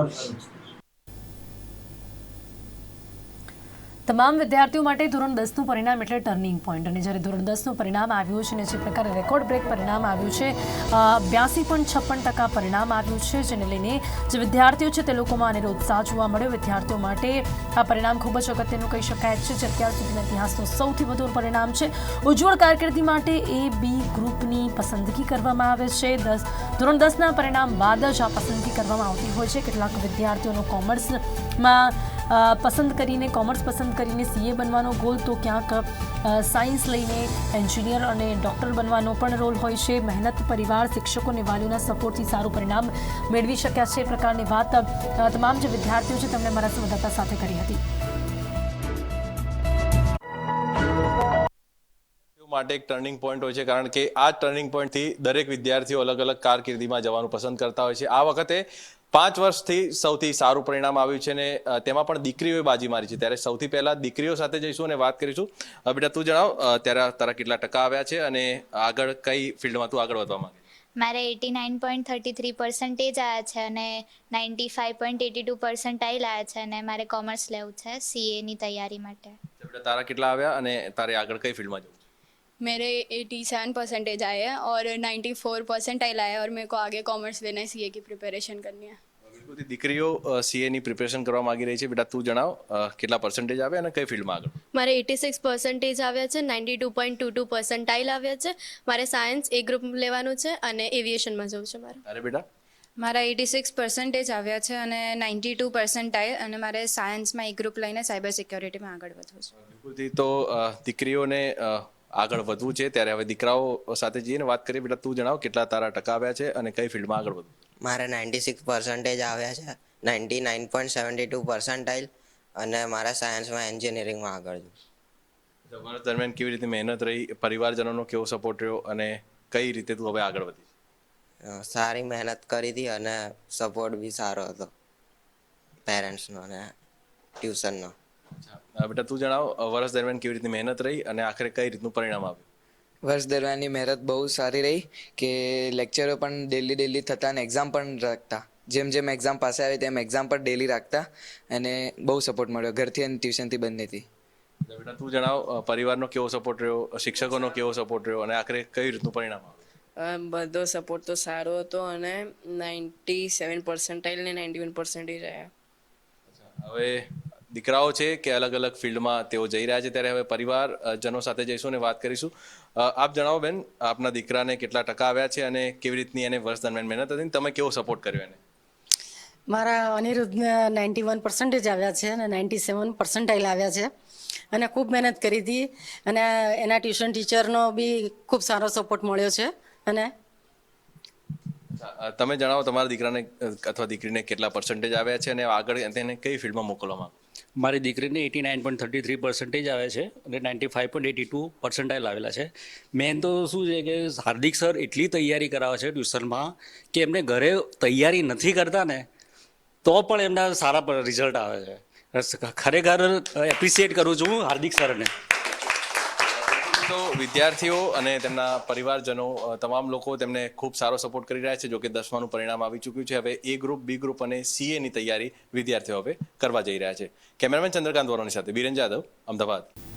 Thank you. તમામ વિદ્યાર્થીઓ માટે ધોરણ દસનું પરિણામ એટલે ટર્નિંગ પોઈન્ટ અને જ્યારે ધોરણ દસનું પરિણામ આવ્યું છે અને જે પ્રકારે રેકોર્ડ બ્રેક પરિણામ આવ્યું છે બ્યાસી પોઈન્ટ છપ્પન ટકા પરિણામ આવ્યું છે, જેને લઈને જે વિદ્યાર્થીઓ છે તે લોકોમાં અનેરો ઉત્સાહ જોવા મળ્યો. વિદ્યાર્થીઓ માટે આ પરિણામ ખૂબ જ અગત્યનું કહી શકાય છે, જે અત્યાર સુધીના ઇતિહાસનું સૌથી વધુ પરિણામ છે. ઉજ્જવળ કારકિર્દી માટે એ બી ગ્રુપની પસંદગી કરવામાં આવે છે. દસ, ધોરણ દસના પરિણામ બાદ જ આ પસંદગી કરવામાં આવતી હોય છે. કેટલાક વિદ્યાર્થીઓનો કોમર્સમાં પસંદ કરીને, કોમર્સ પસંદ કરીને સીએ બનવાનો ગોલ તો ક્યાંક સાયન્સ લઈને એન્જિનિયર અને ડૉક્ટર બનવાનો પણ રોલ હોય છે. મહેનત પરિવાર, શિક્ષકો અને વાલીઓના સપોર્ટથી સારું પરિણામ મેળવી શક્યા છે. એ પ્રકારની વાત તમામ જે વિદ્યાર્થીઓ છે, તેમણે મારા સંવાદદાતા સાથે કરી હતી. માટે એક ટર્નિંગ પોઈન્ટ હોય છે કારણ કે આ ટર્નિંગ પોઈન્ટથી દરેક વિદ્યાર્થીઓ અલગ અલગ કારકિર્દીમાં જવાનું પસંદ કરતા હોય છે. આ વખતે પાંચ વર્ષથી સૌથી સારું પરિણામ આવ્યું છે ને તેમાં પણ દીકરીઓએ બાજી મારી છે. ત્યારે સૌથી પહેલા દીકરીઓ સાથે જઈશું અને વાત કરીશું. બેટા તું જણાવ ત્યારે તારા કેટલા ટકા આવ્યા છે અને આગળ કઈ ફિલ્ડમાં તું આગળ વધવા માંગે મારે eighty nine point thirty three percentage આવ્યા છે અને ninety five point eighty two percentile આવ્યા છે અને મારે કોમર્સ લેવું છે સીએની તૈયારી માટે. તારા કેટલા આવ્યા અને તારે આગળ કઈ ફિલ્ડમાં જવું? मेरे एटी सेवन परसेंटेज आए हैं और नाइन्टी फोर परसेंटाइल आए हैं और मेरे को आगे कॉमर्स लेना है सीए की प्रिपरेशन करनी है બિલકુલ દીકરીઓ સીએની પ્રિપેરેશન કરવા માંગી રહી છે બેટા તું જણાવ અ, કેટલા પર્સન્ટેજ આવ્યા અને કઈ ફિલ્ડમાં આગળ મારે એટી સિક્સ પર્સન્ટેજ આવ્યા છે ninety two point two two percentile આવ્યા છે મારે સાયન્સ એ ગ્રુપ લેવાનું છે અને એવિએશનમાં જવું છે મારે અરે બેટા મારા એટી સિક્સ પર્સન્ટેજ આવ્યા છે અને નાઇન્ટી ટુ પર્સન્ટાઇલ અને મારે સાયન્સમાં એક ગ્રુપ લઈને સાયબર સિક્યોરિટીમાં આગળ વધવું છે બિલકુલથી તો અ, દીકરીઓને અ, આગળ વધવું છે ત્યારે હવે દીકરાઓ સાથે જઈને વાત કરીએ. બેટા તું જણાવ કેટલા તારા ટકા આવ્યા છે અને કઈ ફિલ્ડમાં આગળ વધવું? મારે નાઇન્ટી સિક્સ પર્સન્ટેજ આવ્યા છે. Ninety nine point seventy two percentile અને મારા સાયન્સમાં એન્જિનિયરિંગમાં આગળ છું. વર્ષ દરમિયાન કેવી રીતે મહેનત રહી? પરિવારજનોનો કેવો સપોર્ટ રહ્યો અને કઈ રીતે તું હવે આગળ વધી સારી મહેનત કરી હતી અને સપોર્ટ બી સારો હતો. પેરેન્ટ્સનો અને ટ્યુશનનો બેટા તું જણાવ વર્ષ દરમિયાન કેવી રીતે મહેનત રહી અને આખરે કઈ રીતનું પરિણામ આવ્યું? વર્ષ દરમિયાનની મહેનત બહુ સારી રહી કે લેક્ચરો પણ ડેલી ડેલી થતા અને એક્ઝામ પણ રાખતા. જેમ જેમ એક્ઝામ પાસે આવી તેમ એક્ઝામ પણ ડેલી રાખતા અને બહુ સપોર્ટ મળ્યો. ઘરથી અને ટ્યુશનથી બંનેથી તો બેટા તું જણાવ પરિવારનો કેવો સપોર્ટ રહ્યો શિક્ષકોનો કેવો સપોર્ટ રહ્યો અને આખરે કઈ રીતનું પરિણામ આવ્યું? બધો સપોર્ટ તો સારો હતો અને નાઇન્ટી સેવન પર્સન્ટાઇલ ને નાઇન્ટી વન પર્સન્ટેજ રહ્યા હવે દીકરાઓ છે કે અલગ અલગ ફિલ્ડમાં તેઓ જઈ રહ્યા છે ત્યારે હવે પરિવાર જનો સાથે જઈશું અને વાત કરીશું. આપ જણાવો બેન આપના દીકરાને કેટલા ટકા આવ્યા છે અને કેવી રીતની એને વર્ષ દરમિયાન મહેનત હતી તમે કેવો સપોર્ટ કર્યો એને? મારા અનિરુદ્ધને નાઇન્ટી વન પર્સન્ટેજ આવ્યા છે અને નાઇન્ટી સેવન પર્સન્ટાઇલ આવ્યા છે. અને ખૂબ મહેનત કરી હતી અને એના ટ્યુશન ટીચરનો બી ખૂબ સારો સપોર્ટ મળ્યો છે અને તમે જણાવો તમારા દીકરાને અથવા દીકરીને કેટલા પર્સન્ટેજ આવ્યા છે અને આગળ તેને કઈ ફિલ્ડમાં મોકલવા માંગો મારી દીકરીને eighty nine point thirty three percentage આવે છે અને ninety five point eighty two percentile આવેલા છે. મેન તો શું છે કે હાર્દિક સર એટલી તૈયારી કરાવે છે ટ્યુશનમાં કે એમને ઘરે તૈયારી નથી કરતા ને, તો પણ એમના સારા રિઝલ્ટ આવે છે. ખરેખર એપ્રિસિએટ કરું છું હાર્દિક સરને. તો વિદ્યાર્થીઓ અને તેમના પરિવારજનો તમામ લોકો તેમને ખૂબ સારો સપોર્ટ કરી રહ્યા છે, જો કે દસમાનું પરિણામ આવી ચૂક્યું છે. હવે એ ગ્રુપ બી ગ્રુપ અને સીએની તૈયારી વિદ્યાર્થીઓ હવે કરવા જઈ રહ્યા છે. કેમેરામેન ચંદ્રકાંત વોરાની સાથે બિરેન જાદવ, અમદાવાદ.